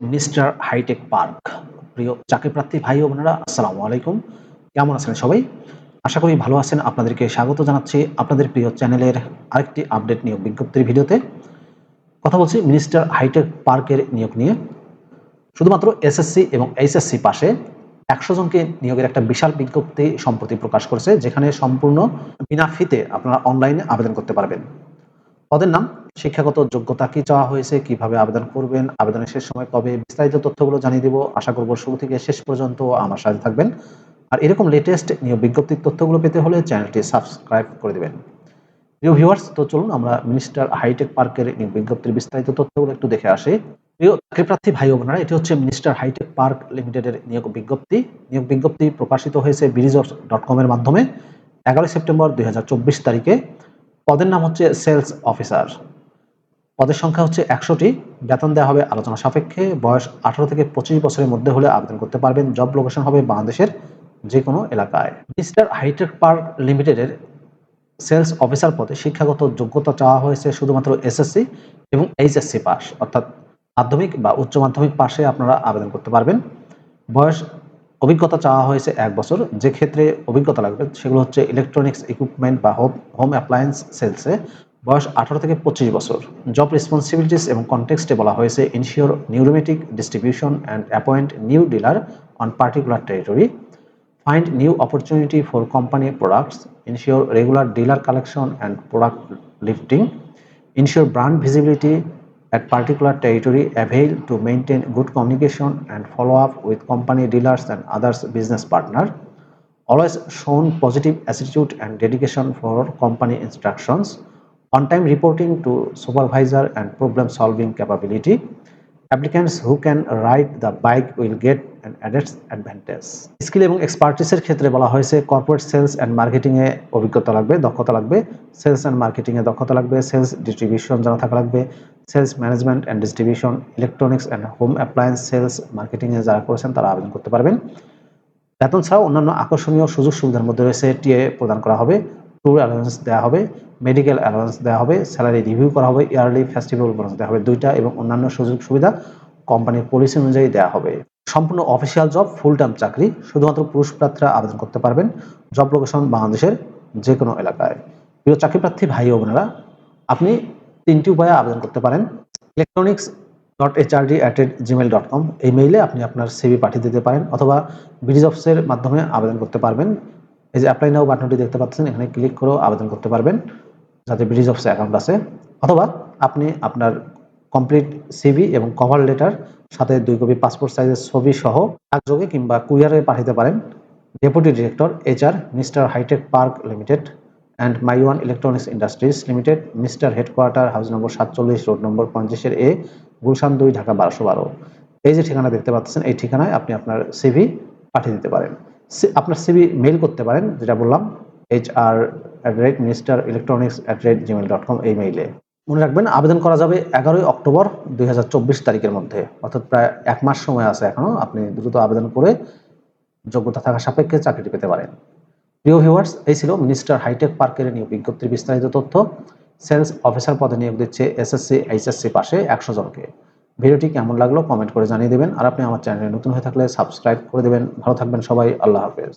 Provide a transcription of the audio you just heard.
Mister hi tech park. প্রিয় চাকরি প্রার্থী ভাই ও বোনেরা, আসসালামু আলাইকুম। কেমন আছেন সবাই? আশা করি ভালো আছেন। আপনাদেরকে স্বাগত জানাচ্ছি আপনাদের প্রিয় চ্যানেলের আরেকটি আপডেট নিয়োগ বিজ্ঞপ্তির ভিডিওতে। কথা বলছি মিনিস্টার হাইটেক পার্কের নিয়োগ নিয়ে। শুধুমাত্র এসএসসি এবং এইচএসসি পাশে একশো জনকে নিয়োগের একটা বিশাল বিজ্ঞপ্তি সম্প্রতি প্রকাশ করেছে, যেখানে সম্পূর্ণ বিনা ফিতে আপনারা অনলাইনে আবেদন করতে পারবেন। পদের নাম শিক্ষাগত যোগ্যতা কি চাওয়া হয়েছে, কীভাবে আবেদন করবেন, আবেদনের শেষ সময় কবে বিস্তারিত তথ্যগুলো জানিয়ে দেবো। আশা করব শুরু থেকে শেষ পর্যন্ত আমার সাথে থাকবেন। আর এরকম লেটেস্ট নিয়োগ বিজ্ঞপ্তির তথ্যগুলো পেতে হলে চ্যানেলটি সাবস্ক্রাইব করে দেবেন। প্রিয় ভিউয়ার্স তো চলুন আমরা মিনিস্টার হাইটেক পার্কের নিয়োগ বিজ্ঞপ্তির বিস্তারিত তথ্যগুলো একটু দেখে আসি। প্রিয় চাকরি প্রার্থী ভাই বোনেরা, এটি হচ্ছে মিনিস্টার হাইটেক পার্ক লিমিটেডের নিয়োগ বিজ্ঞপ্তি। নিয়োগ বিজ্ঞপ্তি প্রকাশিত হয়েছে বিরিজ ডট কমের মাধ্যমে। এগারোই সেপ্টেম্বর দুই হাজার চব্বিশ তারিখে। পদের নাম হচ্ছে সেলস অফিসার পদের সংখ্যা হচ্ছে একশোটি। বেতন দেওয়া হবে আলোচনা সাপেক্ষে। বয়স আঠারো থেকে পঁচিশ বছরের মধ্যে হলে আবেদন করতে পারবেন। জব লোকেশন হবে বাংলাদেশের যে কোনো এলাকায়। মিস্টার হাইটেক পার্ক লিমিটেডের সেলস অফিসার পদে শিক্ষাগত যোগ্যতা চাওয়া হয়েছে শুধুমাত্র এসএসসি এবং এইচএসসি পাস। অর্থাৎ মাধ্যমিক বা উচ্চ মাধ্যমিক পাশে আপনারা আবেদন করতে পারবেন। বয়স অভিজ্ঞতা চাওয়া হয়েছে এক বছর। যে ক্ষেত্রে অভিজ্ঞতা লাগবে সেগুলো হচ্ছে ইলেকট্রনিক্স ইকুইপমেন্ট বা হোম হোম অ্যাপ্লায়েন্স সেলসে বয়স আঠারো থেকে পঁচিশ বছর। জব রেসপন্সিবিলিটিস এবং কনটেক্সটে বলা হয়েছে ensure numeric distribution and appoint new dealer on particular territory find new opportunity for company products ensure regular dealer collection and product lifting ensure brand visibility at particular territory avail to maintain good communication and follow up with company dealers and others business partner always shown positive attitude and dedication for company instructions on time reporting to supervisor and problem solving capability, applicants who can ride the bike will get an added advantage. Skill এবং এক্সপার্টিসের ক্ষেত্রে বলা হয়েছে corporate sales and মার্কেটিংয়ে অভিজ্ঞতা লাগবে দক্ষতা লাগবে। Sales and মার্কেটিংয়ে দক্ষতা লাগবে সেলস ডিস্ট্রিবিউশন জানা থাকা লাগবে। Sales management and distribution electronics and home appliance sales মার্কেটিংয়ে যারা করেছেন তারা আবেদন করতে পারবেন। বেতন ছাড়াও অন্যান্য আকর্ষণীয় সুযোগ সুবিধার মধ্যে রয়েছে টিএ প্রদান করা হবে। ট্যুর অ্যালাউন্স দেওয়া হবে মেডিকেল অ্যালাউন্স দেওয়া হবে স্যালারি রিভিউ করা হবে ইয়ারলি ফেস্টিভ্যাল বোনাস দেওয়া হবে। দুইটা এবং অন্যান্য সুযোগ সুবিধা কোম্পানির পলিসি অনুযায়ী দেওয়া হবে। সম্পূর্ণ অফিসিয়াল জব ফুল টাইম চাকরি, শুধুমাত্র পুরুষ প্রার্থীরা আবেদন করতে পারবেন জব লোকেশন বাংলাদেশের যে কোনো এলাকায়। প্রিয় চাকরি প্রার্থী ভাই ও বোনেরা, আপনি তিনটি উপায়ে আবেদন করতে পারেন। Electronics dot HRD at Gmail dot com এই মেইলে আপনি আপনার সিভি পাঠিয়ে দিতে পারেন, অথবা ব্রিজ অফিসের মাধ্যমে আবেদন করতে পারবেন। এই যে অ্যাপ্লাই নাও বাটনটি দেখতে পাচ্ছেন, এখানে ক্লিক করেও আবেদন করতে পারবেন। যাতে ব্রিজ অফিসে অ্যাকাউন্ট আছে। অথবা আপনি আপনার কমপ্লিট সিভি এবং কভার লেটার সাথে দুই কপি পাসপোর্ট সাইজের ছবি সহ ডাকযোগে কিংবা কুরিয়ারে পাঠাতে পারেন। Deputy director HR mister hitech park limited and my one electronics industries limited mister headquarter house number সাতচল্লিশ রোড নম্বর পঞ্চাশের এ গুলশান দুই, ঢাকা বারোশো বারো। এই যে ঠিকানা দেখতে পাচ্ছেন, এই ঠিকানায় আপনি আপনার সিভি পাঠিয়ে দিতে পারেন। আপনার সিভি মেল করতে পারেন, যেটা বললাম H R at rate minister electronics at rate Gmail dot com এই মেইলে মনে রাখবেন, আবেদন করা যাবে এগারোই অক্টোবর দুই হাজার চব্বিশ তারিখের মধ্যে। অর্থাৎ প্রায় এক মাস সময় আছে এখনও আপনি দ্রুত আবেদন করে যোগ্যতা থাকা সাপেক্ষে চাকরিটি পেতে পারেন। প্রিয় ভিউয়ার্স এই ছিল মিনিস্টার হাইটেক পার্কের নিয়োগ বিজ্ঞপ্তির বিস্তারিত তথ্য। সেলস অফিসার পদে নিয়োগ দিচ্ছে এসএসসি এইচএসসি পাশে একশো জনকে। ভিডিওটি কেমন লাগল কমেন্ট করে জানিয়ে দেবেন। আর আপনি আমার চ্যানেলে নতুন হয়ে থাকলে সাবস্ক্রাইব করে দেবেন। ভালো থাকবেন সবাই। আল্লাহ হাফেজ।